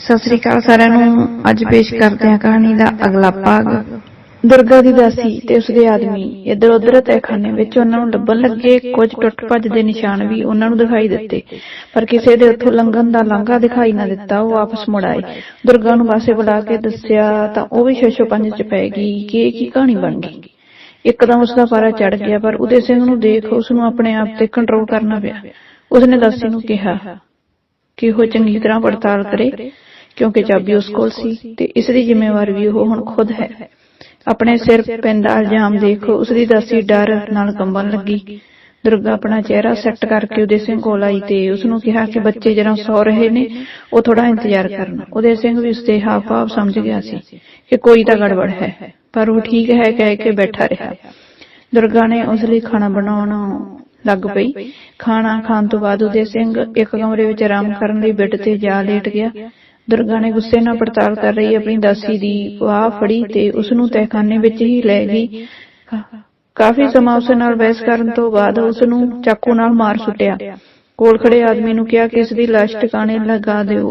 ਸਤਿ ਸ੍ਰੀ ਅਕਾਲ ਸਾਰਿਆਂ ਨੂੰ। ਅੱਜ ਪੇਸ਼ ਕਰਦੇ ਹਾਂ ਕਹਾਣੀ ਦਾ ਅਗਲਾ ਭਾਗ। ਦੁਰਗਾ ਦੀ ਦਾਸੀ ਤੇ ਉਸਦੇ ਆਦਮੀ ਇੱਧਰ ਉੱਧਰ ਤਹਿਖਾਨੇ ਵਿੱਚ ਉਹਨਾਂ ਨੂੰ ਲੱਭਣ ਲੱਗੇ। ਕੁਝ ਟੁੱਟ ਭੱਜ ਦੇ ਨਿਸ਼ਾਨ ਵੀ ਉਹਨਾਂ ਨੂੰ ਦਿਖਾਈ ਦਿੱਤੇ। ਪਰ ਕਿਸੇ ਦੇ ਉੱਥੋਂ ਲੰਘਣ ਦਾ ਲਾਂਘਾ ਦਿਖਾਈ ਨਾ ਦਿੱਤਾ, ਉਹ ਵਾਪਸ ਮੁੜ ਆਏ। ਦੁਰਗਾ ਨੂੰ ਪਾਸੇ ਬੁਲਾ ਕੇ ਦੱਸਿਆ, ਤਾਂ ਉਹ ਵੀ ਛੇਛੋ ਪੰਜ ਚ ਪੈ ਗਈ। ਕਿ ਇਹ ਕੀ ਕਹਾਣੀ ਬਣ ਗਈ? ਇੱਕਦਮ ਉਸਦਾ ਪਾਰਾ ਚੜ ਗਿਆ, ਪਰ ਉਦੇ ਸਿੰਘ ਨੂੰ ਦੇਖ ਉਸ ਨੂੰ ਆਪਣੇ ਆਪ ਤੇ ਕੰਟਰੋਲ ਕਰਨਾ ਪਿਆ। ਉਸਨੇ ਦਾਸੀ ਨੂੰ ਕਿਹਾ ਕਿ ਉਹ ਚੰਗੀ ਤਰ੍ਹਾਂ ਪੜਤਾਲ ਕਰੇ। ਕਿਉਂਕਿ ਚਾਬੀ ਉਸ ਕੋਲ ਸੀ ਤੇ ਇਸ ਦੀ ਜ਼ਿੰਮੇਵਾਰੀ ਵੀ ਉਹ ਹੁਣ ਖੁਦ ਹੈ। ਆਪਣੇ ਸਿਰ ਪੈਂਦਾ ਇਲਜ਼ਾਮ ਦੇਖ ਉਸ ਦੀ ਦਾਸੀ ਡਰ ਨਾਲ ਕੰਬਣ ਲੱਗੀ। ਦੁਰਗਾ ਆਪਣਾ ਚਿਹਰਾ ਸੈੱਟ ਕਰਕੇ ਉਹਦੇ ਸਿੰਘ ਕੋਲ ਆਈ ਤੇ ਉਸ ਨੂੰ ਕਿਹਾ ਕਿ ਬੱਚੇ ਜਰਾ ਸੌ ਰਹੇ ਨੇ, ਉਹ ਥੋੜਾ ਇੰਤਜ਼ਾਰ ਕਰਨ। ਉਹਦੇ ਸਿੰਘ ਵੀ ਉਸਦੇ ਹਾਵ ਭਾਵ ਸਮਝ ਗਿਆ ਸੀ ਕਿ ਕੋਈ ਤਾਂ ਗੜਬੜ ਹੈ, ਪਰ ਉਹ ਠੀਕ ਹੈ, ਕਹਿ ਕੇ ਬੈਠਾ ਰਿਹਾ। ਦੁਰਗਾ ਨੇ ਉਸ ਲਈ ਖਾਣਾ ਬਣਾਉਣ ਲੱਗ ਪਈ। ਖਾਣਾ ਖਾਣ ਤੋਂ ਬਾਅਦ ਉਹਦੇ ਸਿੰਘ ਇੱਕ ਕਮਰੇ ਵਿੱਚ ਆਰਾਮ ਕਰਨ ਲਈ ਬੈੱਡ ਤੇ ਜਾ ਲੇਟ ਗਿਆ। ਦੁਰਗਾ ਨੇ ਗੁੱਸੇ ਨਾਲ ਪੜਤਾਲ ਕਰ ਰਹੀ ਆਪਣੀ ਦਾਸੀ ਦੀ ਵਾਹ ਫੜੀ ਤੇ ਉਸ ਨੂੰ ਤਹਿਖਾਨੇ ਵਿੱਚ ਹੀ ਲੈ ਗਈ। ਕਾਫੀ ਸਮਾਂ ਉਸ ਨਾਲ ਬਹਿਸ ਕਰਨ ਤੋਂ ਬਾਅਦ ਉਸ ਨੂੰ ਚਾਕੂ ਨਾਲ ਮਾਰ ਸੁੱਟਿਆ। ਕੋਲ ਖੜੇ ਆਦਮੀ ਨੂੰ ਕਿਹਾ ਕਿ ਇਸ ਦੀ ਲਾਸ਼ ਟਿਕਾਣੇ ਲਗਾ ਦਿਓ।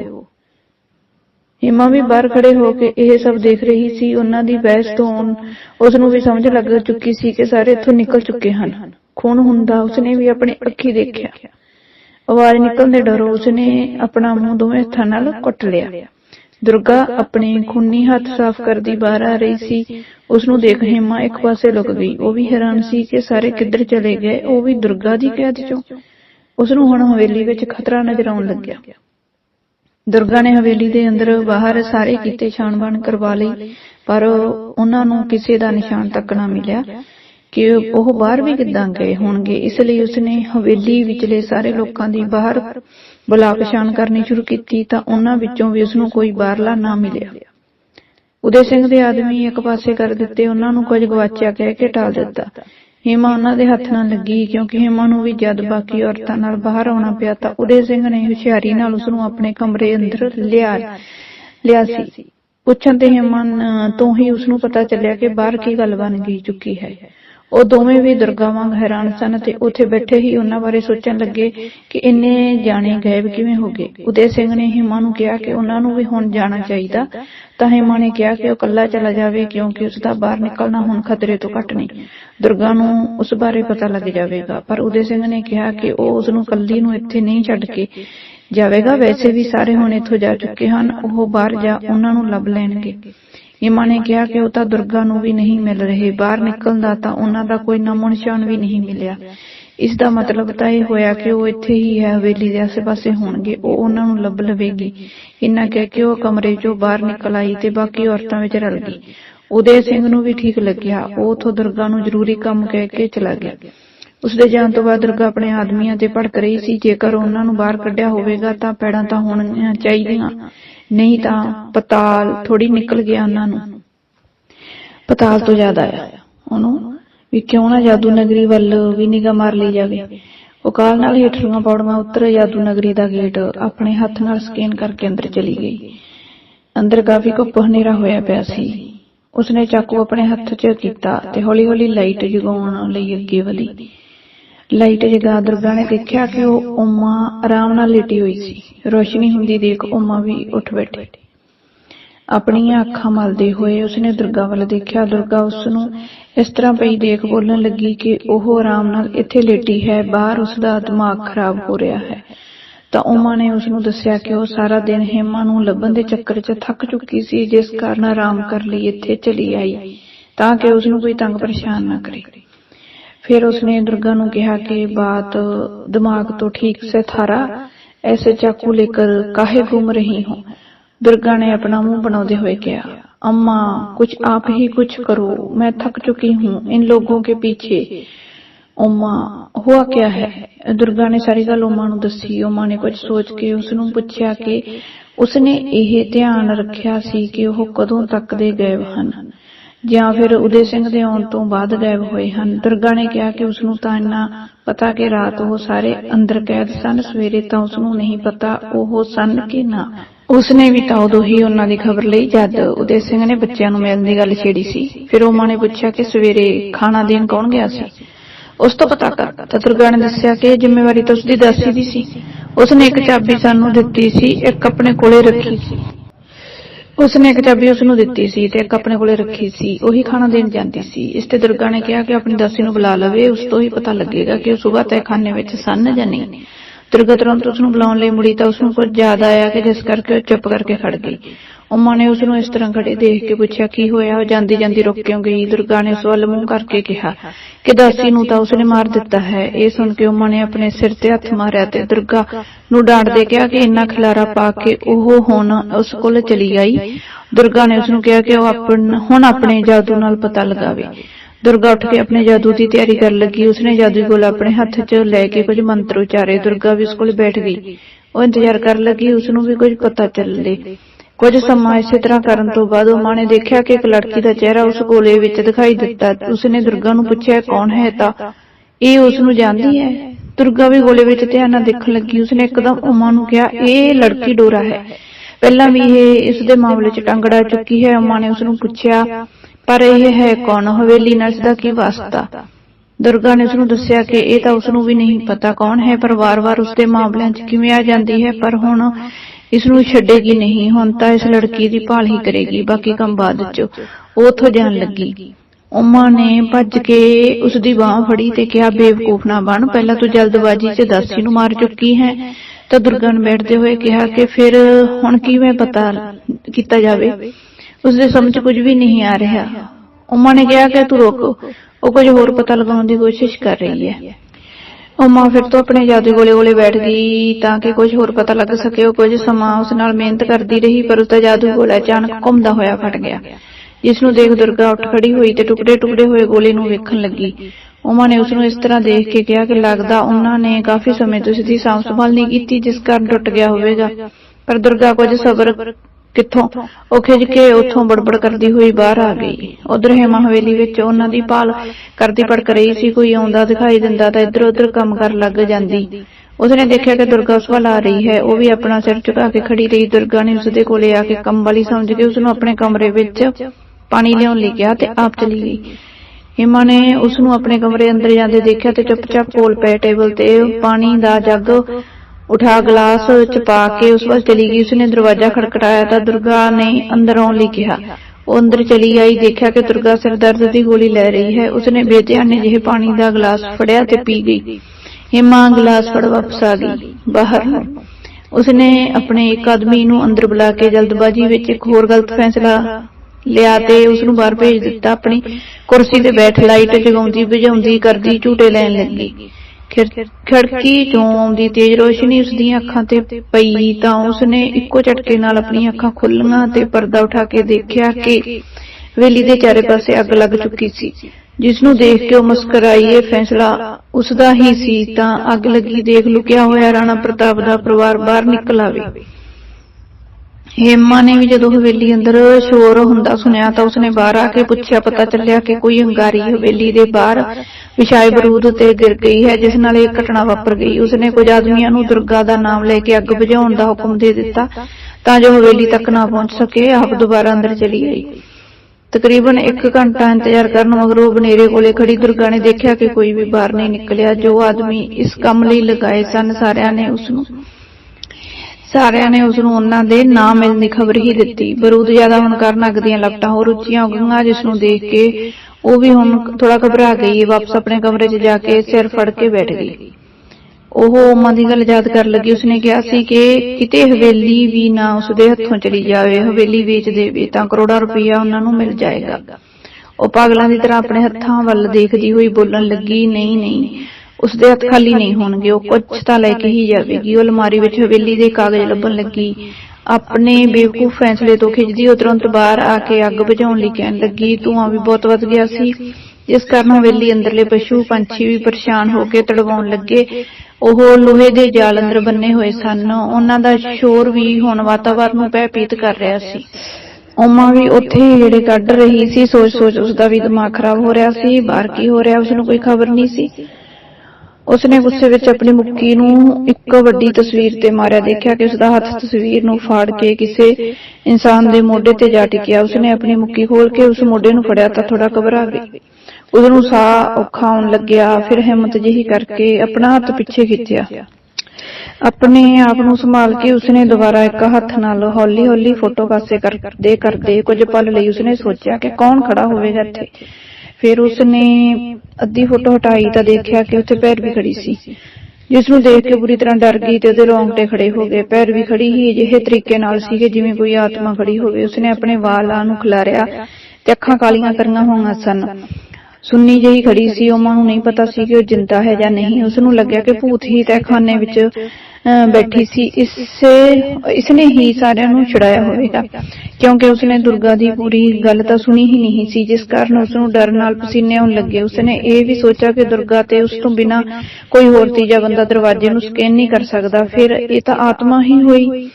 ਹਿਮਾ ਵੀ ਬਾਹਰ ਖੜੇ ਹੋ ਕੇ ਇਹ ਸਭ ਦੇਖ ਰਹੀ ਸੀ। ਉਹਨਾਂ ਦੀ ਬਹਿਸ ਤੋਂ ਉਸ ਨੂੰ ਵੀ ਸਮਝ ਲੱਗ ਚੁੱਕੀ ਸੀ ਕਿ ਸਾਰੇ ਇੱਥੋਂ ਨਿਕਲ ਚੁੱਕੇ ਹਨ। ਖੂਨ ਹੁੰਦਾ ਉਸਨੇ ਵੀ ਆਪਣੀ ਅੱਖੀ ਦੇਖਿਆ। ਆਵਾਜ਼ ਨਿਕਲਣ ਦੇ ਉਸਨੇ ਆਪਣਾ ਮੂੰਹ ਦੋਵੇਂ ਹੱਥਾਂ ਨਾਲ ਕੁੱਟ ਲਿਆ। ਦੁਰਗਾ ਆਪਣੇ ਖੂਨੀ ਹੱਥ ਸਾਫ਼ ਕਰਦੀ ਬਾਹਰ ਆ ਰਹੀ ਸੀ। ਉਸ ਨੂੰ ਦੇਖ ਹਿਮਾ ਇੱਕ ਪਾਸੇ ਲੁਕ ਗਈ। ਉਹ ਵੀ ਹੈਰਾਨ ਸੀ ਕਿ ਸਾਰੇ ਕਿੱਧਰ ਚਲੇ ਗਏ। ਉਹ ਵੀ ਦੁਰਗਾ ਦੀ ਕੈਦ ਚੋਂ। ਉਸ ਨੂੰ ਹੁਣ ਹਵੇਲੀ ਵਿੱਚ ਖਤਰਾ ਨਜ਼ਰ ਆਉਣ ਲੱਗਿਆ। ਦੁਰਗਾ ਨੇ ਹਵੇਲੀ ਦੇ ਅੰਦਰ ਬਾਹਰ ਸਾਰੇ ਕੀਤੇ ਛਾਣਬਣ ਕਰਵਾ ਲਈ ਪਰ ਉਹਨਾਂ ਨੂੰ ਕਿਸੇ ਦਾ ਨਿਸ਼ਾਨ ਤੱਕ ਨਾ ਮਿਲਿਆ। ਕਿ ਉਹ ਬਾਹਰ ਵੀ ਕਿੱਦਾਂ ਗਏ ਹੋਣਗੇ। ਇਸ ਲਈ ਉਸਨੇ ਹਵੇਲੀ ਵਿਚਲੇ ਸਾਰੇ ਲੋਕਾਂ ਦੀ ਬਾਹਰ ਬੁਲਾ ਕਰਨੀ ਸ਼ੁਰੂ ਕੀਤੀ ਤਾਂ ਉਹਨਾਂ ਵਿੱਚੋਂ ਵੀ ਉਸਨੂੰ ਕੋਈ ਬਾਹਰਲਾ ਨਾ ਮਿਲਿਆ। ਉਦੇ ਸਿੰਘ ਦੇ ਆਦਮੀ ਇੱਕ ਪਾਸੇ ਕਰ ਦਿੱਤੇ, ਉਹਨਾਂ ਨੂੰ ਕੁਝ ਗਵਾਚਿਆ ਕਹਿ ਕੇ ਟਾਲ ਦਿੱਤਾ। ਹਿਮਾ ਉਹਨਾਂ ਦੇ ਹੱਥ ਨਾਲ ਲੱਗੀ ਕਿਉਂਕਿ ਹਿਮਾ ਨੂੰ ਵੀ ਜਦ ਬਾਕੀ ਔਰਤਾਂ ਨਾਲ ਬਾਹਰ ਆਉਣਾ ਪਿਆ ਤਾਂ ਉਦੇ ਸਿੰਘ ਨੇ ਹੁਸ਼ਿਆਰੀ ਨਾਲ ਉਸ ਨੂੰ ਆਪਣੇ ਕਮਰੇ ਅੰਦਰ ਲਿਆ ਲਿਆ ਸੀ। ਪੁੱਛਣ ਤੇ ਹਿਮਾ ਤੋਂ ਹੀ ਉਸ ਨੂੰ ਪਤਾ ਚੱਲਿਆ ਕਿ ਬਾਹਰ ਕੀ ਗੱਲ ਬਣ ਗਈ ਚੁੱਕੀ ਹੈ। ਉਹ ਦੋਵੇਂ ਵੀ ਦੁਰਗਾ ਵਾਂਗ ਹੈਰਾਨ ਸਨ ਤੇ ਉੱਥੇ ਬੈਠੇ ਹੀ ਉਹਨਾਂ ਬਾਰੇ ਸੋਚਣ ਲੱਗੇ ਕਿ ਇੰਨੇ ਜਾਣੇ ਗਾਇਬ ਕਿਵੇਂ ਹੋ ਗਏ। ਉਦੇ ਸਿੰਘ ਨੇ ਹਿਮਾ ਨੂੰ ਕਿਹਾ ਕਿ ਉਹਨਾਂ ਨੂੰ ਵੀ ਹੁਣ ਜਾਣਾ ਚਾਹੀਦਾ। ਤਾਂ ਹਿਮਾ ਨੇ ਕਿਹਾ ਕਿ ਉਹ ਇਕੱਲਾ ਚਲਾ ਜਾਵੇ ਕਿਉਂਕਿ ਉਸ ਦਾ ਬਾਹਰ ਨਿਕਲਣਾ ਹੁਣ ਖਤਰੇ ਤੋਂ ਘੱਟ ਨਹੀਂ। ਦੁਰਗਾ ਨੂੰ ਉਸ ਬਾਰੇ ਪਤਾ ਲੱਗ ਜਾਵੇਗਾ, ਪਰ ਉਦੇ ਸਿੰਘ ਨੇ ਕਿਹਾ ਕਿ ਉਹ ਉਸ ਨੂੰ ਇਕੱਲੀ ਨੂੰ ਇੱਥੇ ਨਹੀਂ ਛੱਡ ਕੇ ਜਾਵੇਗਾ। ਵੈਸੇ ਵੀ ਸਾਰੇ ਹੁਣ ਇੱਥੋਂ ਜਾ ਚੁੱਕੇ ਹਨ, ਉਹ ਬਾਹਰ ਜਾ ਉਹਨਾਂ ਨੂੰ ਲੱਭ ਲੈਣਗੇ। ਹਿਮਾ ਨੇ ਕਿਹਾ ਕਿ ਉਹ ਤਾਂ ਦੁਰਗਾ ਨੂੰ ਵੀ ਨਹੀਂ ਮਿਲ ਰਹੇ, ਬਾਹਰ ਨਿਕਲਣ ਦਾ ਤਾਂ ਉਹਨਾਂ ਦਾ ਕੋਈ ਨਾਮੋ ਨਿਸ਼ਾਨ ਵੀ ਨਹੀਂ ਮਿਲਿਆ। ਇਸ ਦਾ ਮਤਲਬ ਤਾਂ ਇਹ ਹੋਇਆ ਕਿ ਉਹ ਇੱਥੇ ਹੀ ਹੈ, ਹਵੇਲੀ ਦੇ ਆਸ-ਪਾਸੇ ਹੋਣਗੇ, ਉਹ ਉਹਨਾਂ ਨੂੰ ਲੱਭ ਲਵੇਗੀ। ਇੰਨਾ ਕਹਿ ਕੇ ਉਹ ਕਮਰੇ 'ਚੋਂ ਬਾਹਰ ਨਿਕਲ ਆਈ ਤੇ ਬਾਕੀ ਔਰਤਾਂ ਵਿੱਚ ਰਲ ਗਈ। ਉਦੇ ਸਿੰਘ ਨੂੰ ਵੀ ਠੀਕ ਲੱਗਿਆ। ਉਹ ਉਥੋਂ ਦੁਰਗਾ ਨੂੰ ਜ਼ਰੂਰੀ ਕੰਮ ਕਹਿ ਕੇ ਚਲਾ ਗਿਆ। ਉਸਦੇ ਜਾਣ ਤੋਂ ਬਾਅਦ ਦੁਰਗਾ ਆਪਣੇ ਆਦਮੀਆਂ ਤੇ ਭੜਕ ਰਹੀ ਸੀ। ਜੇਕਰ ਉਹਨਾਂ ਨੂੰ ਬਾਹਰ ਕੱਢਿਆ ਹੋਵੇਗਾ ਤਾਂ ਪੈੜਾਂ ਤਾਂ ਹੋਣੀਆਂ ਚਾਹੀਦੀਆਂ। ਨਹੀਂ ਤਾਂ ਪਤਾਲ ਥੋੜੀ ਨਿਕਲ ਗਿਆ ਉਹਨਾਂ ਨੂੰ। ਪਤਾਲ ਤੋਂ ਜ਼ਿਆਦਾ ਆਇਆ ਉਹਨੂੰ ਵੀ ਕਿਉਂ ਨਾ ਜਾਦੂ ਨਗਰੀ ਵੱਲ ਵੀ ਨਿਗਾਹ ਮਾਰ ਲਈ ਜਾਵੇ। ਉਹ ਕਾਲ ਨਾਲ ਹੇਠਲੀਆਂ ਪੌੜੀਆਂ ਉੱਤਰ ਜਾਦੂ ਨਗਰੀ ਦਾ ਗੇਟ ਆਪਣੇ ਹੱਥ ਨਾਲ ਸਕੈਨ ਕਰਕੇ ਅੰਦਰ ਚਲੀ ਗਈ। ਅੰਦਰ ਕਾਫੀ ਘੁੱਪ ਹਨੇਰਾ ਹੋਇਆ ਪਿਆ ਸੀ। ਉਸਨੇ ਚਾਕੂ ਆਪਣੇ ਹੱਥ 'ਚ ਕੀਤਾ ਤੇ ਹੌਲੀ-ਹੌਲੀ ਲਾਈਟ ਜਗਾਉਣ ਲਈ ਅੱਗੇ ਵਧੀ। ਲਾਈਟ ਜਗਾ ਦੁਰਗਾ ਨੇ ਦੇਖਿਆ ਕਿ ਉਹ ਉਮਾ ਆਰਾਮ ਨਾਲ ਲੇਟੀ ਹੋਈ ਸੀ। ਰੋਸ਼ਨੀ ਹੁੰਦੀ ਦੇਖ ਉਮਾ ਵੀ ਉੱਠ ਬੈਠੀ। ਆਪਣੀਆਂ ਅੱਖਾਂ ਮਲਦੇ ਹੋਏ ਉਸਨੇ ਦੁਰਗਾ ਵੱਲ ਦੇਖਿਆ। ਦੁਰਗਾ ਉਸ ਨੂੰ ਇਸ ਤਰ੍ਹਾਂ ਪਈ ਦੇਖ ਬੋਲਣ ਲੱਗੀ ਕਿ ਉਹ ਆਰਾਮ ਨਾਲ ਇੱਥੇ ਲੇਟੀ ਹੈ, ਬਾਹਰ ਉਸ ਦਾ ਦਿਮਾਗ ਖਰਾਬ ਹੋ ਰਿਹਾ ਹੈ। ਤਾਂ ਉਮਾ ਨੇ ਉਸ ਨੂੰ ਦੱਸਿਆ ਕਿ ਉਹ ਸਾਰਾ ਦਿਨ ਹੇਮਾ ਨੂੰ ਲੱਭਣ ਦੇ ਚੱਕਰ 'ਚ ਥੱਕ ਚੁੱਕੀ ਸੀ, ਜਿਸ ਕਾਰਨ ਆਰਾਮ ਕਰ ਲਈ ਇੱਥੇ ਚਲੀ ਆਈ। ਤਾਂ ਕਿ ਉਸ ਨੂੰ ਕੋਈ ਤੰਗ ਪਰੇਸ਼ਾਨ ਨਾ ਕਰੇ। फिर उसने दुर्गा नु कहा कि बात दिमाग तो ठीक से थारा ऐसे चाकू लेकर काहे घूम रही हो दुर्गा ने अपना मुंह बनाते हुए कहा अम्मा कुछ आप ही कुछ करो मैं थक चुकी हूँ इन लोगों के पीछे ਉਮਾ ਹੁਆ ਕਿਆ ਹੈ ਦੁਰਗਾ ਨੇ ਸਾਰੀ ਗੱਲ ਉਮਾ ਨੂੰ ਦੱਸੀ ਉਮਾ ਨੇ ਕੁਝ ਸੋਚ ਕੇ ਉਸ ਨੂੰ ਪੁੱਛਿਆ ਕਿ ਉਸਨੇ ਇਹ ਧਿਆਨ ਰੱਖਿਆ ਸੀ ਕਿ ਉਹ ਕਦੋਂ ਤੱਕ ਦੇ ਗਾਇਬ ਹਨ ਜਾਂ ਫਿਰ ਉਦੇ ਸਿੰਘ ਦੇ ਆਉਣ ਤੋਂ ਬਾਅਦ ਗਾਇਬ ਹੋਏ ਹਨ। ਦੁਰਗਾ ਨੇ ਕਿਹਾ ਕਿ ਉਸ ਨੂੰ ਤਾਂ ਇੰਨਾ ਪਤਾ ਕਿ ਰਾਤ ਉਹ ਸਾਰੇ ਅੰਦਰ ਕੈਦ ਸਨ, ਸਵੇਰੇ ਤਾਂ ਉਸ ਨੂੰ ਨਹੀਂ ਪਤਾ ਉਹ ਸਨ ਕਿ ਨਾ। ਉਸਨੇ ਵੀ ਤਾਂ ਉਦੋਂ ਹੀ ਉਹਨਾਂ ਦੀ ਖਬਰ ਲਈ ਜਦ ਉਦੇ ਸਿੰਘ ਨੇ ਬੱਚਿਆਂ ਨੂੰ ਮਿਲਣ ਦੀ ਗੱਲ ਛੇੜੀ ਸੀ। ਫਿਰ ਉਮਾ ਨੇ ਪੁੱਛਿਆ ਕਿ ਸਵੇਰੇ ਖਾਣਾ ਦੇਣ ਕੌਣ ਗਿਆ ਸੀ? ਉਸ ਤੋਂ ਪਤਾ ਕਰ ਤਾਂ ਦੁਰਗਾ ਨੇ ਦੱਸਿਆ ਕਿ ਇਹ ਜ਼ਿੰਮੇਵਾਰੀ ਤਾਂ ਉਸਦੀ ਦਾਸੀ ਦੀ ਸੀ। ਉਸਨੇ ਇੱਕ ਚਾਬੀ ਸਾਨੂੰ ਦਿੱਤੀ ਸੀ, ਇੱਕ ਆਪਣੇ ਕੋਲੇ ਰੱਖੀ ਸੀ। ਉਸਨੇ ਇੱਕ ਚਾਬੀ ਉਸ ਨੂੰ ਦਿੱਤੀ ਸੀ ਤੇ ਇੱਕ ਆਪਣੇ ਕੋਲੇ ਰੱਖੀ ਸੀ। ਉਹੀ ਖਾਣਾ ਦੇਣ ਜਾਂਦੀ ਸੀ। ਇਸ ਤੇ ਦੁਰਗਾ ਨੇ ਕਿਹਾ ਕਿ ਆਪਣੀ ਦਾਸੀ ਨੂੰ ਬੁਲਾ ਲਵੇ। ਉਸ ਤੋਂ ਹੀ ਪਤਾ ਲੱਗੇਗਾ ਕਿ ਉਹ ਸਵੇਰ ਤਹਿਖਾਨੇ ਵਿੱਚ ਸਨ ਜਾਂ ਨਹੀਂ। ਦੁਰਗਾ ਉਸ ਨੂੰ ਬੁਲਾਉਣ ਲਈ ਮੁੜੀ ਤਾਂ ਉਸ ਨੂੰ ਕੁਝ ਜ਼ਿਆਦਾ ਆਇਆ ਕਿ ਜਿਸ ਕਰਕੇ ਉਹ ਚੁੱਪ ਕਰਕੇ ਖੜ ਗਈ। ਉਮਾ ਨੇ ਉਸ ਨੂੰ ਇਸ ਤਰ੍ਹਾਂ ਖੜੇ ਦੇਖ ਕੇ ਪੁੱਛਿਆ, ਕੀ ਹੋਇਆ? ਉਹ ਜਾਂਦੀ ਜਾਂਦੀ ਰੁਕ ਕਿਉਂ ਗਈ? ਦੁਰਗਾ ਨੇ ਉਸ ਵੱਲ ਮੂੰਹ ਕਰਕੇ ਕਿਹਾ ਕਿ ਦਾਸੀ ਨੂੰ ਤਾਂ ਉਸਨੇ ਮਾਰ ਦਿੱਤਾ ਹੈ। ਇਹ ਸੁਣ ਕੇ ਉਮਾ ਨੇ ਆਪਣੇ ਸਿਰ ਤੇ ਹੱਥ ਮਾਰਿਆ ਤੇ ਦੁਰਗਾ ਨੂੰ ਡਾਂਟਦੇ ਕਿਹਾ ਕਿ ਇੰਨਾ ਖਿਲਾਰਾ ਪਾ ਕੇ ਉਹ ਹੁਣ ਉਸ ਕੋਲ ਚਲੀ ਗਈ ਦੁਰਗਾ ਨੇ ਉਸ ਨੂੰ ਕਿਹਾ ਕਿ ਉਹ ਆਪਣ, ਹੁਣ ਆਪਣੇ ਜਾਦੂ ਨਾਲ ਪਤਾ ਲਗਾਵੇ। ਦੁਰਗਾ ਉੱਠ ਕੇ ਆਪਣੇ ਜਾਦੂ ਦੀ ਤਿਆਰੀ ਕਰਨ ਲੱਗੀ। ਉਸਨੇ ਜਾਦੂ ਗੋਲਾ ਆਪਣੇ ਹੱਥ 'ਚ ਲੈ ਕੇ ਕੁਝ ਮੰਤਰ ਉਚਾਰੇ। ਦੁਰਗਾ ਵੀ ਉਸ ਕੋਲ ਬੈਠ ਗਈ। ਉਹ ਇੰਤਜ਼ਾਰ ਕਰਨ ਲੱਗੀ ਉਸ ਨੂੰ ਵੀ ਕੁਝ ਪਤਾ ਚੱਲੇ। ਕੁਝ ਸਮਾਂ ਇਸੇ ਤਰ੍ਹਾਂ ਕਰਨ ਤੋਂ ਬਾਅਦ ਉਹ ਮਾਂ ਨੇ ਦੇਖਿਆ ਕਿ ਇੱਕ ਲੜਕੀ ਦਾ ਚਿਹਰਾ ਉਸ ਗੋਲੇ ਵਿੱਚ ਦਿਖਾਈ ਦਿੱਤਾ। ਉਸਨੇ ਦੁਰਗਾ ਨੂੰ ਪੁੱਛਿਆ, ਕੌਣ ਹੈ ਤਾਂ? ਇਹ ਉਸ ਨੂੰ ਜਾਣਦੀ ਹੈ। ਦੁਰਗਾ ਵੀ ਗੋਲੇ ਵਿੱਚ ਧਿਆਨ ਨਾਲ ਦੇਖਣ ਲੱਗੀ। ਉਸਨੇ ਇੱਕਦਮ ਉਮਾ ਨੂੰ ਕਿਹਾ, ਇਹ ਲੜਕੀ ਡੋਰਾ ਹੈ। ਪਹਿਲਾਂ ਵੀ ਇਹ ਇਸ ਦੇ ਮਾਮਲੇ 'ਚ ਟੰਗੜਾ ਚੁੱਕੀ ਹੈ। ਉਮਾ ਨੇ ਉਸ ਨੂੰ ਪੁੱਛਿਆ ਪਰ ਇਹ ਹੈ ਕੌਣ? ਹਵੇਲੀ ਨਾਲ ਇਸ ਦਾ ਕੀ ਵਾਸਤਾ? ਦੁਰਗਾ ਨੇ ਉਸ ਦੱਸਿਆ ਕਿ ਇਹ ਤਾਂ ਉਸ ਵੀ ਨਹੀਂ ਪਤਾ ਕੌਣ ਹੈ, ਪਰ ਵਾਰ-ਵਾਰ ਉਸ ਮਾਮਲਿਆਂ 'ਚ ਕਿਵੇਂ ਆ ਜਾਂਦੀ ਹੈ, ਪਰ ਹੁਣ ਇਸ ਨੂੰ ਛੱਡੇਗੀ ਨਹੀਂ। ਹੁਣ ਤਾਂ ਇਸ ਲੜਕੀ ਦੀ ਭਾਲ ਹੀ ਕਰੇਗੀ, ਬਾਕੀ ਕੰਮ ਬਾਅਦ 'ਚ। ਉਹ ਜਾਣ ਲੱਗੀ। ਉਮਾ ਨੇ ਭੱਜ ਕੇ ਉਸ ਦੀ ਬਾਹ ਫੜੀ ਤੇ ਕਿਹਾ, ਬੇਵਕੂਫ ਨਾ ਬਣ, ਪਹਿਲਾਂ ਤੂੰ ਜਲਦਬਾਜ਼ੀ 'ਚ ਦਾਸੀ ਨੂੰ ਮਾਰ ਚੁੱਕੀ ਹੈ। ਤਾਂ ਦੁਰਗਾ ਨੇ ਬੈਠਦੇ ਹੋਏ ਕਿਹਾ ਕਿ ਫਿਰ ਹੁਣ ਕਿਵੇਂ ਪਤਾ ਕੀਤਾ ਜਾਵੇ? ਉਸ ਦੇ ਸਮਝ ਕੁਝ ਵੀ ਨਹੀਂ ਆ ਰਿਹਾ। ਉਮਾ ਨੇ ਕਿਹਾ ਕਿ ਤੂੰ ਰੁਕ। ਉਹ ਕੁਝ ਹੋਰ ਪਤਾ ਲਗਾਉਣ ਦੀ ਕੋਸ਼ਿਸ਼ ਕਰ ਰਹੀ ਹੈ। ਉਮਾ ਫਿਰ ਤੋਂ ਆਪਣੇ ਜਾਦੂ ਗੋਲੇ ਗੋਲੇ ਬੈਠ ਗਈ ਤਾਂ ਕਿ ਕੁਝ ਹੋਰ ਪਤਾ ਲੱਗ ਸਕੇ। ਉਹ ਕੁਝ ਸਮਾਂ ਉਸ ਨਾਲ ਮਿਹਨਤ ਕਰਦੀ ਰਹੀ, ਪਰ ਉਸ ਦਾ ਜਾਦੂ ਗੋਲਾ ਅਚਾਨਕ ਘੁੰਮਦਾ ਹੋਇਆ ਫਟ ਗਿਆ। ਜਿਸ ਨੂੰ ਦੇਖ ਦੁਰਗਾ ਉੱਠ ਖੜੀ ਹੋਈ ਤੇ ਟੁਕੜੇ ਟੁਕੜੇ ਹੋਏ ਗੋਲੇ ਨੂੰ ਵੇਖਣ ਲੱਗੀ। ਉਮਾ ਨੇ ਉਸ ਨੂੰ ਇਸ ਤਰ੍ਹਾਂ ਦੇਖ ਕੇ ਕਿਹਾ ਕਿ ਲੱਗਦਾ ਉਹਨਾਂ ਨੇ ਕਾਫੀ ਸਮੇਂ ਤੋਂ ਇਸ ਦੀ ਸਾਂਭ ਸੰਭਾਲ ਨਹੀਂ ਕੀਤੀ, ਜਿਸ ਕਾਰਨ ਟੁੱਟ ਗਿਆ ਹੋਵੇਗਾ। ਪਰ ਦੁਰਗਾ ਕੁਝ ਸਬਰ ਕਿੱਥੋਂ? ਉਹ ਖਿੱਚ ਕੇ ਉੱਥੋਂ ਬੜਬੜ ਕਰਦੀ ਹੋਈ ਬਾਹਰ ਆ ਗਈ। ਉਧਰ ਹੇਮਾ ਹਵੇਲੀ ਵਿੱਚ ਉਹਨਾਂ ਦੀ ਭਾਲ ਕਰਦੀ ਭੜਕ ਰਹੀ ਸੀ। ਕੋਈ ਆਉਂਦਾ ਦਿਖਾਈ ਦਿੰਦਾ ਤਾਂ ਇੱਧਰ ਉੱਧਰ ਕੰਮ ਕਰਨ ਲੱਗ ਜਾਂਦੀ। ਉਸਨੇ ਦੇਖਿਆ ਕਿ ਦੁਰਗਾ ਉਸ ਵੱਲ ਆ ਰਹੀ ਹੈ। ਉਹ ਵੀ ਆਪਣਾ ਸਿਰ ਝੁਕਾ ਕੇ ਖੜੀ ਰਹੀ। ਦੁਰਗਾ ਨੇ ਉਸਦੇ ਕੋਲੇ ਆ ਕੇ ਕੰਮ ਵਾਲੀ ਸਮਝ ਕੇ ਉਸ ਨੂੰ ਆਪਣੇ ਕਮਰੇ ਵਿੱਚ ਪਾਣੀ ਲਿਆਉਣ ਲਈ ਕਿਹਾ ਤੇ ਆਪ ਚਲੀ ਗਈ। ਹਿਮਾ ਨੇ ਉਸ ਨੂੰ ਆਪਣੇ ਕਮਰੇ ਅੰਦਰ ਜਾਂਦੇ ਦੇਖਿਆ ਤੇ ਚੁੱਪਚਾਪ ਕੋਲ ਪਏ ਟੇਬਲ ਤੇ। ਪਾਣੀ ਦਾ ਜੱਗ ਉਠਾ ਗਲਾਸ ਚ ਪਾ ਕੇ ਉਸ ਵੱਲ ਚਲੀ ਗਈ। ਉਸਨੇ ਦਰਵਾਜ਼ਾ ਖੜਕਟਾਇਆ ਤਾਂ ਦੁਰਗਾ ਨੇ ਅੰਦਰ ਲਈ ਕਿਹਾ। ਉਹ ਅੰਦਰ ਚਲੀ ਆਈ, ਦੇਖਿਆ ਕਿ ਦੁਰਗਾ ਸਿਰ ਦਰਦ ਦੀ ਗੋਲੀ ਲੈ ਰਹੀ ਹੈ। ਉਸਨੇ ਬੇਧਿਆਨੇ ਜਿਹੇ ਪਾਣੀ ਦਾ ਗਲਾਸ ਫੜਿਆ ਤੇ ਪੀ ਗਈ। ਹਿਮਾ ਗਲਾਸ ਫੜ ਵਾਪਸ ਆ ਗਈ, ਬਾਹਰ। ਉਸਨੇ ਆਪਣੇ ਇੱਕ ਆਦਮੀ ਨੂੰ ਅੰਦਰ ਬੁਲਾ ਕੇ ਜਲਦਬਾਜ਼ੀ ਵਿੱਚ ਇੱਕ ਹੋਰ ਗਲਤ ਫੈਸਲਾ ਲਿਆ ਤੇ ਉਸ ਨੂੰ ਬਾਹਰ ਭੇਜ ਦਿੱਤਾ। ਆਪਣੀ ਕੁਰਸੀ ਤੇ ਬੈਠ ਲਾਈਟ ਜਗਾਉਂਦੀ ਬੁਝਾਉਂਦੀ ਕਰਦੀ ਝੂਟੇ ਲੈਣ ਲੱਗੀ। ਖਿੜਕੀ ਚੋਂ ਆਉਂਦੀ ਤੇਜ਼ ਰੋਸ਼ਨੀ ਉਸ ਦੀਆਂ ਅੱਖਾਂ ਤੇ ਪਈ ਤਾਂ ਉਸਨੇ ਇੱਕੋ ਝਟਕੇ ਨਾਲ ਆਪਣੀਆਂ ਅੱਖਾਂ ਖੁੱਲੀਆਂ ਤੇ ਪਰਦਾ ਉਠਾ ਕੇ ਦੇਖਿਆ ਕਿ ਵੇਲੀ ਦੇ ਚਾਰੇ ਪਾਸੇ ਅੱਗ ਲੱਗ ਚੁੱਕੀ ਸੀ। ਜਿਸ ਨੂੰ ਦੇਖ ਕੇ ਉਹ ਮੁਸਕਰਾਈ ਇਹ ਫੈਸਲਾ ਉਸ ਦਾ ਹੀ ਸੀ ਤਾਂ ਅੱਗ ਲੱਗੀ, ਦੇਖ ਲੁਕਿਆ ਹੋਇਆ, ਰਾਣਾ ਪ੍ਰਤਾਪ ਦਾ ਪਰਿਵਾਰ ਬਾਹਰ ਨਿਕਲ ਆਵੇ। ਹੇਮਾ ਨੇ ਵੀ ਜਦੋਂ ਹਵੇਲੀ ਅੰਦਰ ਸ਼ੋਰ ਹੁੰਦਾ ਸੁਣਿਆ ਤਾਂ ਉਸਨੇ ਬਾਹਰ ਆ ਕੇ ਪੁੱਛਿਆ, ਪਤਾ ਚੱਲਿਆ ਕਿ ਕੋਈ ਅੰਗਾਰੀ ਹਵੇਲੀ ਦੇ ਬਾਹਰ ਵਿਛਾਏ ਬਰੂਦ ਤੇ ਗਿਰ ਗਈ ਹੈ, ਜਿਸ ਨਾਲ ਇਹ ਘਟਨਾ ਵਾਪਰ ਗਈ। ਉਸਨੇ ਕੁਝ ਆਦਮੀਆਂ ਨੂੰ ਦੁਰਗਾ ਦਾ ਨਾਮ ਲੈ ਕੇ ਅੱਗ ਬੁਝਾਉਣ ਦਾ ਹੁਕਮ ਦੇ ਦਿੱਤਾ ਤਾਂ ਜੋ ਹਵੇਲੀ ਤੱਕ ਨਾ ਪਹੁੰਚ ਸਕੇ, ਆਪ ਦੁਬਾਰਾ ਅੰਦਰ ਚਲੀ ਗਈ। ਤਕਰੀਬਨ 1 ਘੰਟਾ ਇੰਤਜ਼ਾਰ ਕਰਨ ਮਗਰੋਂ ਬਨੇਰੇ ਕੋਲੇ ਖੜੀ ਦੁਰਗਾ ਨੇ ਦੇਖਿਆ ਕਿ ਕੋਈ ਵੀ ਬਾਹਰ ਨਹੀਂ ਨਿਕਲਿਆ। ਜੋ ਆਦਮੀ ਇਸ ਕੰਮ ਲਈ ਲਗਾਏ ਸਨ, ਸਾਰਿਆਂ ਨੇ ਉਸ ਨੂੰ ਸਾਰਿਆਂ ਨੇ ਉਸ ਨੂੰ ਉਹਨਾਂ ਦੇ ਨਾ ਮਿਲਣ ਦੀ ਖਬਰ ਹੀ ਦਿੱਤੀ। ਬਰੂਦ ਜ਼ਿਆਦਾ ਹੋਣ ਕਾਰਨ ਅੱਗ ਦੀਆਂ ਲਪਟਾਂ ਹੋਰ ਉੱਚੀਆਂ ਹੋ ਗਈਆਂ ਜਿਸ ਨੂੰ ਦੇਖ ਕੇ ਉਹ ਵੀ ਹੁਣ ਥੋੜਾ ਘਬਰਾ ਗਈ। ਵਾਪਸ ਆਪਣੇ ਕਮਰੇ 'ਚ ਜਾ ਕੇ ਸਿਰ ਫੜ ਕੇ ਬੈਠ ਗਈ। ਉਹ ਉਮਾ ਦੀ ਗੱਲ ਯਾਦ ਕਰਨ ਲੱਗੀ। ਉਸਨੇ ਕਿਹਾ ਸੀ ਕਿ ਕਿਤੇ ਹਵੇਲੀ ਵੀ ਨਾ ਉਸਦੇ ਹੱਥੋਂ ਚਲੀ ਜਾਵੇ। ਹਵੇਲੀ ਵੇਚ ਦੇਵੇ ਤਾਂ ਕਰੋੜਾਂ ਰੁਪਈਆ ਉਹਨਾਂ ਨੂੰ ਮਿਲ ਜਾਏਗਾ। ਉਹ ਪਾਗਲਾਂ ਦੀ ਤਰ੍ਹਾਂ ਆਪਣੇ ਹੱਥਾਂ ਵੱਲ ਦੇਖਦੀ ਹੋਈ ਬੋਲਣ ਲੱਗੀ, ਨਹੀਂ ਨਹੀਂ ਉਸਦੇ ਹੱਥ ਖਾਲੀ ਨਹੀਂ ਹੋਣਗੇ ਉਹ ਕੁਝ ਤਾਂ ਲੈ ਕੇ ਹੀ ਜਾਵੇਗੀ ਉਹ ਅਲਮਾਰੀ ਵਿੱਚ ਹਵੇਲੀ ਦੇ ਕਾਗਜ਼ ਲੱਭਣ ਲੱਗੀ। ਆਪਣੇ ਬੇਵਕੂਫ ਫੈਸਲੇ ਤੋਂ ਖਿੱਚਦੀ ਉਹ ਤੁਰੰਤ ਬਾਹਰ ਆ ਕੇ ਅੱਗ ਬੁਝਾਉਣ ਲਈ ਕਹਿਣ ਲੱਗੀ ਧੂਆਂ ਵੀ ਬਹੁਤ ਵੱਧ ਗਿਆ ਸੀ। ਜਿਸ ਕਾਰਨ ਹਵੇਲੀ ਅੰਦਰਲੇ ਪਸ਼ੂ ਪੰਛੀ ਵੀ ਪਰੇਸ਼ਾਨ ਹੋ ਕੇ ਤੜਵਾਉਣ ਲੱਗੇ। ਉਹ ਲੋਹੇ ਦੇ ਜਾਲ ਅੰਦਰ ਬੰਨੇ ਹੋਏ ਸਨ। ਉਹਨਾਂ ਦਾ ਸ਼ੋਰ ਵੀ ਹੁਣ ਵਾਤਾਵਰਨ ਨੂੰ ਭੈਭੀਤ ਕਰ ਰਿਹਾ ਸੀ। ਉਮਾ ਵੀ ਉੱਥੇ ਹੀ ਜਿਹੜੇ ਕੱਢ ਰਹੀ ਸੀ ਸੋਚ ਸੋਚ ਉਸ ਦਾ ਵੀ ਦਿਮਾਗ ਖਰਾਬ ਹੋ ਰਿਹਾ ਸੀ ਬਾਹਰ ਕੀ ਹੋ ਰਿਹਾ ਉਸ ਨੂੰ ਕੋਈ ਖਬਰ ਨਹੀਂ ਸੀ ਉਸਨੇ ਗੁੱਸੇ ਵਿੱਚ ਆਪਣੀ ਮੁੱਕੀ ਨੂੰ ਇੱਕ ਵੱਡੀ ਤਸਵੀਰ ਤੇ ਮਾਰਿਆ। ਦੇਖਿਆ ਕਿ ਉਸਦਾ ਹੱਥ ਤਸਵੀਰ ਨੂੰ ਫਾੜ ਕੇ ਕਿਸੇ ਇਨਸਾਨ ਦੇ ਮੋਢੇ ਤੇ ਜਾ ਟਿਕਿਆ। ਉਸਨੇ ਆਪਣੀ ਮੁੱਕੀ ਖੋਲ ਕੇ ਉਸ ਮੋਢੇ ਨੂੰ ਫੜਿਆ ਤਾਂ ਥੋੜਾ ਘਬਰਾ ਗਈ ਉਸ ਸਾਹ ਔਖਾ ਆਉਣ ਲੱਗਿਆ। ਫਿਰ ਹਿੰਮਤ ਜਿਹੀ ਕਰਕੇ ਆਪਣਾ ਹੱਥ ਪਿੱਛੇ ਖਿੱਚਿਆ। ਆਪਣੇ ਆਪ ਨੂੰ ਸੰਭਾਲ ਕੇ ਉਸਨੇ ਦੁਬਾਰਾ ਇੱਕ ਹੱਥ ਨਾਲ ਹੌਲੀ-ਹੌਲੀ ਫੋਟੋ ਪਾਸੇ ਕਰਦੇ ਕਰਦੇ ਕੁਝ ਪਲ ਲਈ ਉਸਨੇ ਸੋਚਿਆ ਕਿ ਕੌਣ ਖੜਾ ਹੋਵੇਗਾ ਇੱਥੇ। ਫਿਰ ਉਸਨੇ ਅੱਧੀ ਫੋਟੋ ਹਟਾਈ ਤਾਂ ਦੇਖਿਆ ਕਿ ਉੱਥੇ ਪੈਰ ਵੀ ਖੜੀ ਸੀ। ਜਿਸ ਨੂੰ ਦੇਖ ਕੇ ਬੁਰੀ ਤਰ੍ਹਾਂ ਡਰ ਗਈ ਤੇ ਉਹਦੇ ਰੋਂਗਟੇ ਖੜੇ ਹੋ ਗਏ। ਪੈਰ ਵੀ ਖੜੀ ਹੀ ਅਜਿਹੇ ਤਰੀਕੇ ਨਾਲ ਸੀ ਕਿ ਜਿਵੇਂ ਕੋਈ ਆਤਮਾ ਖੜੀ ਹੋਵੇ। ਉਸਨੇ ਆਪਣੇ ਵਾਲਾਂ ਨੂੰ ਖਿਲਾਰਿਆ ਤੇ ਅੱਖਾਂ ਕਾਲੀਆਂ ਕਰੀਆਂ ਹੋਈਆਂ ਸਨ। ਸੁੰਨੀ ਜਿਹੀ ਖੜੀ ਸੀ, ਉਹ ਨੂੰ ਨਹੀਂ ਪਤਾ ਸੀ ਕਿ ਉਹ ਜਿੰਦਾ ਹੈ ਜਾਂ ਨਹੀਂ। ਉਸ ਨੂੰ ਲੱਗਿਆ ਕਿ ਭੂਤ ਹੀ ਤਹਿਖਾਨੇ ਵਿੱਚ ਬੈਠੀ ਸੀ। ਇਸੇ, ਇਸਨੇ ਹੀ ਸਾਰਿਆਂ ਨੂੰ ਛੁਡਾਇਆ ਹੋਵੇਗਾ। ਕਿਉਂਕਿ ਉਸਨੇ ਦੁਰਗਾ ਦੀ ਪੂਰੀ ਗੱਲ ਤਾਂ ਸੁਣੀ ਹੀ ਨਹੀਂ ਸੀ, ਜਿਸ ਕਾਰਨ ਉਸ ਨੂੰ ਡਰ ਨਾਲ ਪਸੀਨੇ ਆਉਣ ਲੱਗੇ। ਉਸਨੇ ਇਹ ਵੀ ਸੋਚਿਆ ਕਿ ਦੁਰਗਾ ਤੇ ਉਸ ਤੋਂ ਬਿਨਾ ਕੋਈ ਹੋਰ ਤੀਜਾ ਬੰਦਾ ਦਰਵਾਜ਼ੇ ਨੂੰ ਸਕੈਨ ਨਹੀਂ ਕਰ ਸਕਦਾ। ਫਿਰ ਇਹ ਤਾਂ ਆਤਮਾ ਹੀ ਹੋਈ।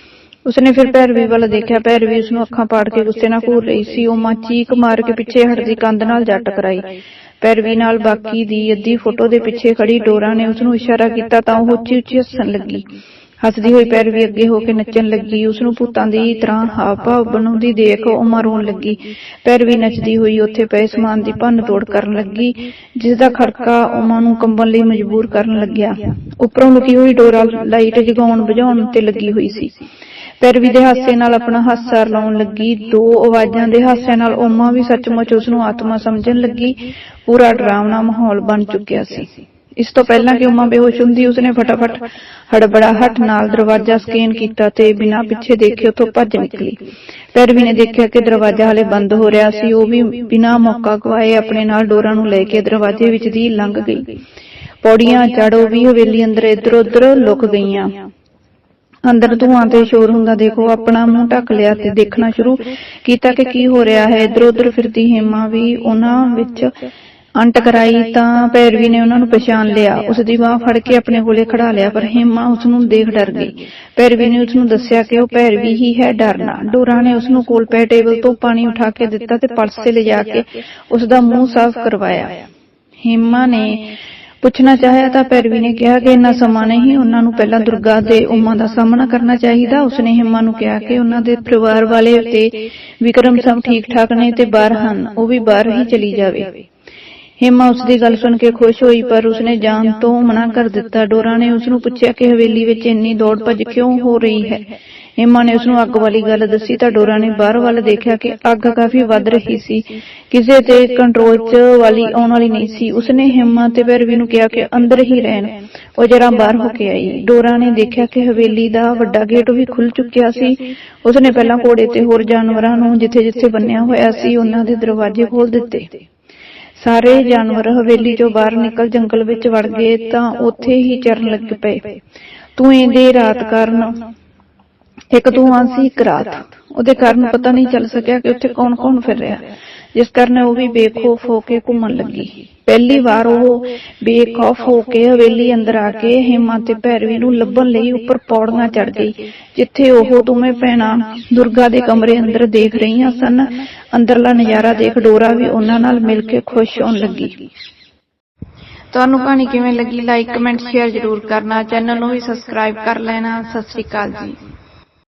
ਉਸਨੇ ਫਿਰ ਭੈਰਵੀ ਵੱਲ ਦੇਖਿਆ। ਭੈਰਵੀ ਉਸ ਨੂੰ ਅੱਖਾਂ ਪਾੜ ਕੇ ਗੁੱਸੇ ਨਾਲ ਘੂਰ ਰਹੀ ਸੀ। ਉਹ ਮਾਂ ਚੀਕ ਮਾਰ ਕੇ ਪਿੱਛੇ ਹਟਦੀ ਕੰਧ ਨਾਲ ਜਾ ਟਕਰਾਈ ਭੈਰਵੀ ਨਾਲ ਬਾਕੀ ਦੀ ਅੱਧੀ ਫੋਟੋ ਦੇ ਪਿੱਛੇ ਖੜੀ ਡੋਰਾ ਨੇ ਉਸ ਨੂੰ ਇਸ਼ਾਰਾ ਕੀਤਾ ਤਾਂ ਉਹ ਉੱਚੀ ਉੱਚੀ ਹੱਸਣ ਲੱਗੀ। ਹੱਸਦੀ ਹੋਈ ਭੈਰਵੀ ਅੱਗੇ ਹੋ ਕੇ ਨੱਚਣ ਲੱਗੀ। ਉਸ ਨੂੰ ਭੂਤਾਂ ਦੀ ਤਰ੍ਹਾਂ ਹਾਵ ਭਾਵ ਬਣਾਉਂਦੀ ਦੇਖ ਉਹ ਰੋਣ ਲੱਗੀ। ਪੈਰਵੀ ਨੱਚਦੀ ਹੋਈ ਉੱਥੇ ਪਏ ਸਮਾਨ ਦੀ ਭੰਨ ਤੋੜ ਕਰਨ ਲੱਗੀ, ਜਿਸ ਦਾ ਖੜਕਾ ਉਮਾ ਨੂੰ ਕੰਬਣ ਲਈ ਮਜਬੂਰ ਕਰਨ ਲੱਗਿਆ। ਉੱਪਰੋਂ ਲੁਕੀ ਹੋਈ ਡੋਰਾ ਲਾਈਟ ਜਗਾਉਣ ਬੁਝਾਉਣ ਤੇ ਲੱਗੀ ਹੋਈ ਸੀ। ਪੈਰਵੀ ਦੇ ਹਾਸੇ ਨਾਲ ਆਪਣਾ ਹਾਸਾ ਲਾਉਣ ਲੱਗੀ। ਦੋ ਆਵਾਜ਼ਾਂ ਦੇ ਹਾਸੇ ਨਾਲ ਓਮਾ ਵੀ ਸੱਚਮੁੱਚ ਉਸ ਨੂੰ ਆਤਮਾ ਸਮਝਣ ਲੱਗੀ। ਪੂਰਾ ਡਰਾਵਣਾ ਮਾਹੌਲ ਬਣ ਚੁੱਕਿਆ ਸੀ। ਇਸ ਤੋਂ ਪਹਿਲਾਂ ਕਿ ਉਮਾ ਬੇਹੋਸ਼ ਹੁੰਦੀ, ਉਸਨੇ ਫਟਾਫਟ ਹੜਬੜਾਹਟ ਨਾਲ ਦਰਵਾਜ਼ਾ ਸਕੈਨ ਕੀਤਾ ਤੇ ਬਿਨਾਂ ਪਿੱਛੇ ਦੇਖੇ ਉੱਥੋਂ ਭੱਜ ਨਿਕਲੀ। ਪੈਰਵੀ ਨੇ ਦੇਖਿਆ ਕਿ ਦਰਵਾਜ਼ਾ ਹਲੇ ਬੰਦ ਹੋ ਰਿਹਾ ਸੀ। ਉਹ ਵੀ ਬਿਨਾਂ ਮੌਕਾ ਗਵਾਏ ਆਪਣੇ ਨਾਲ ਡੋਰਾਂ ਨੂੰ ਲੈ ਕੇ ਦਰਵਾਜ਼ੇ ਵਿੱਚ ਦੀ ਲੰਘ ਗਈ। ਪੌੜੀਆਂ ਚੜੋ ਵੀ ਹਵੇਲੀ ਅੰਦਰ ਇੱਧਰ ਉਧਰ ਲੁਕ ਗਈਆਂ। ਅੰਦਰ ਧੂਆਂ ਤੇ ਸ਼ੋਰ ਹੁੰਦਾ, ਦੇਖੋ, ਆਪਣਾ ਮੂੰਹ ਢੱਕ ਲਿਆ ਤੇ ਦੇਖਣਾ ਸ਼ੁਰੂ ਕੀਤਾ ਕਿ ਕੀ ਹੋ ਰਿਹਾ ਹੈ। ਇਧਰ ਉਧਰ ਫਿਰਦੀ ਹੇਮਾ ਵੀ ਉਹਨਾਂ ਵਿੱਚ ਅੰਟ ਕਰਾਈ ਤਾਂ ਪੈਰਵੀ ਨੇ ਉਹਨਾਂ ਨੂੰ ਪਛਾਣ ਲਿਆ। ਉਸ ਦੀ ਬਾਹ ਫੜ ਕੇ ਆਪਣੇ ਕੋਲੇ ਖੜਾ ਲਿਆ, ਪਰ ਹੇਮਾ ਉਸ ਨੂੰ ਦੇਖ ਡਰ ਗਈ। ਪੈਰਵੀ ਨੇ ਉਸ ਨੂੰ ਦੱਸਿਆ ਕਿ ਉਹ ਪੈਰਵੀ ਹੀ ਹੈ ਡਰਨਾ। ਡੋਰਾ ਨੇ ਉਸ ਨੂੰ ਕੋਲ ਪੈ ਟੇਬਲ ਤੋਂ ਪਾਣੀ ਉਠਾ ਕੇ ਦਿੱਤਾ ਤੇ ਪਲਸੇ ਲਿਜਾ ਕੇ ਉਸ ਦਾ ਮੂੰਹ ਸਾਫ਼ ਕਰਵਾਇਆ। ਹੇਮਾ ਨੇ ਪੁੱਛਣਾ ਚਾਹਿਆ ਤਾਂ ਪੈਰਵੀ ਨੇ ਕਿਹਾ ਕਿ ਇੰਨਾ ਸਮਾਂ ਨਹੀਂ, ਉਹਨਾਂ ਨੂੰ ਪਹਿਲਾਂ ਦੁਰਗਾ ਦੇ ਉਮਾ ਦਾ ਸਾਹਮਣਾ ਕਰਨਾ ਚਾਹੀਦਾ। ਉਸਨੇ ਹਿੰਮਾ ਨੂੰ ਕਿਹਾ ਕਿ ਉਹਨਾਂ ਦੇ ਪਰਿਵਾਰ ਵਾਲੇ ਤੇ ਵਿਕਰਮ ਸਭ ਠੀਕ ਠਾਕ ਨੇ ਤੇ ਬਾਹਰ ਹਨ, ਉਹ ਵੀ ਬਾਹਰ ਹੀ ਚਲੀ ਜਾਵੇ। ਹਿੰਮਾ ਉਸ ਦੀ ਗੱਲ ਸੁਣ ਕੇ ਖੁਸ਼ ਹੋਈ, ਪਰ ਉਸਨੇ ਜਾਣ ਤੋਂ ਮਨਾ ਕਰ ਦਿੱਤਾ। ਡੋਰਾ ਨੇ ਉਸ ਨੂੰ ਪੁੱਛਿਆ ਕਿ ਹਵੇਲੀ ਵਿੱਚ ਇੰਨੀ ਦੌੜ ਭੱਜ ਕਿਉਂ ਹੋ ਰਹੀ ਹੈ? ਹਿੰਮਾ ਨੇ ਉਸ ਨੂੰ ਅੱਗ ਵਾਲੀ ਗੱਲ ਦੱਸੀ ਤਾਂ ਡੋਰਾ ਨੇ ਬਾਹਰ ਵੱਲ ਦੇਖਿਆ ਕਿ ਅੱਗ ਕਾਫੀ ਵੱਧ ਰਹੀ ਸੀ। ਕਿਸੇ ਤੇ ਕੰਟਰੋਲ 'ਚ ਵਾਲੀ ਆਉਣ ਵਾਲੀ ਨਹੀਂ ਸੀ। ਉਸਨੇ ਹਿੰਮਾ ਤੇ ਪੈਰਵੀ ਨੂੰ ਕਿਹਾ ਕਿ ਅੰਦਰ ਹੀ ਰਹਿਣ। ਉਹ ਜਰਾ ਬਾਹਰ ਹੋ ਕੇ ਆਈ। ਡੋਰਾ ਨੇ ਦੇਖਿਆ ਕਿ ਹਵੇਲੀ ਦਾ ਵੱਡਾ ਗੇਟ ਵੀ ਖੁੱਲ ਚੁੱਕਿਆ ਸੀ। ਉਸਨੇ ਪਹਿਲਾਂ ਘੋੜੇ ਤੇ ਹੋਰ ਜਾਨਵਰਾਂ ਨੂੰ ਜਿੱਥੇ-ਜਿੱਥੇ ਬੰਨਿਆ ਹੋਇਆ ਸੀ, ਉਹਨਾਂ ਦੇ ਦਰਵਾਜ਼ੇ ਖੋਲ ਦਿੱਤੇ। ਸਾਰੇ ਜਾਨਵਰ ਹਵੇਲੀ ਚੋਂ ਬਾਹਰ ਨਿਕਲ ਜੰਗਲ ਵਿੱਚ ਵੜ ਗਏ ਤਾਂ ਉੱਥੇ ਹੀ ਚਰਨ ਲੱਗ ਪਏ। ਧੂਏ ਦੇ ਰਾਤ ਕਾਰਨ ਇੱਕ ਧੂਆਂ ਸੀ ਇੱਕ ਰਾਤ। ਉਹਦੇ ਕਾਰਨ ਪਤਾ ਨਹੀਂ ਚੱਲ ਸਕਿਆ ਕਿ ਉੱਥੇ ਕੌਣ-ਕੌਣ ਫਿਰ ਰਿਹਾ। ਜਿਸ ਕਾਰਨ ਉਹ ਵੀ ਬੇਖੌਫ ਹੋ ਕੇ ਘੁੰਮਣ ਲੱਗੀ। ਪਹਿਲੀ ਵਾਰ ਉਹ ਬੇਖੌਫ ਹੋ ਕੇ ਹਵੇਲੀ ਅੰਦਰ ਆ ਕੇ ਹਿਮਾ ਤੇ ਭੈਰਵੀ ਨੂੰ ਲੱਭਣ ਲਈ ਉੱਪਰ ਪੌੜੀਆਂ ਚੜ ਗਈ, ਜਿੱਥੇ ਉਹ ਦੋਵੇਂ ਭੈਣਾਂ ਦੁਰਗਾ ਦੇ ਕਮਰੇ ਅੰਦਰ ਦੇਖ ਰਹੀਆਂ ਸਨ। ਅੰਦਰਲਾ ਨਜ਼ਾਰਾ ਦੇਖ ਡੋਰਾ ਵੀ ਉਹਨਾਂ ਨਾਲ ਮਿਲ ਕੇ ਖੁਸ਼ ਹੋਣ ਲੱਗੀ। ਤੁਹਾਨੂੰ ਕਹਾਣੀ ਕਿਵੇਂ ਲੱਗੀ? ਲਾਈਕ ਕਮੈਂਟ ਸ਼ੇਅਰ ਜ਼ਰੂਰ ਕਰਨਾ। ਚੈਨਲ ਨੂੰ ਵੀ ਸਬਸਕ੍ਰਾਈਬ ਕਰ ਲੈਣਾ। ਸਤਿ ਸ਼੍ਰੀ ਅਕਾਲ ਜੀ।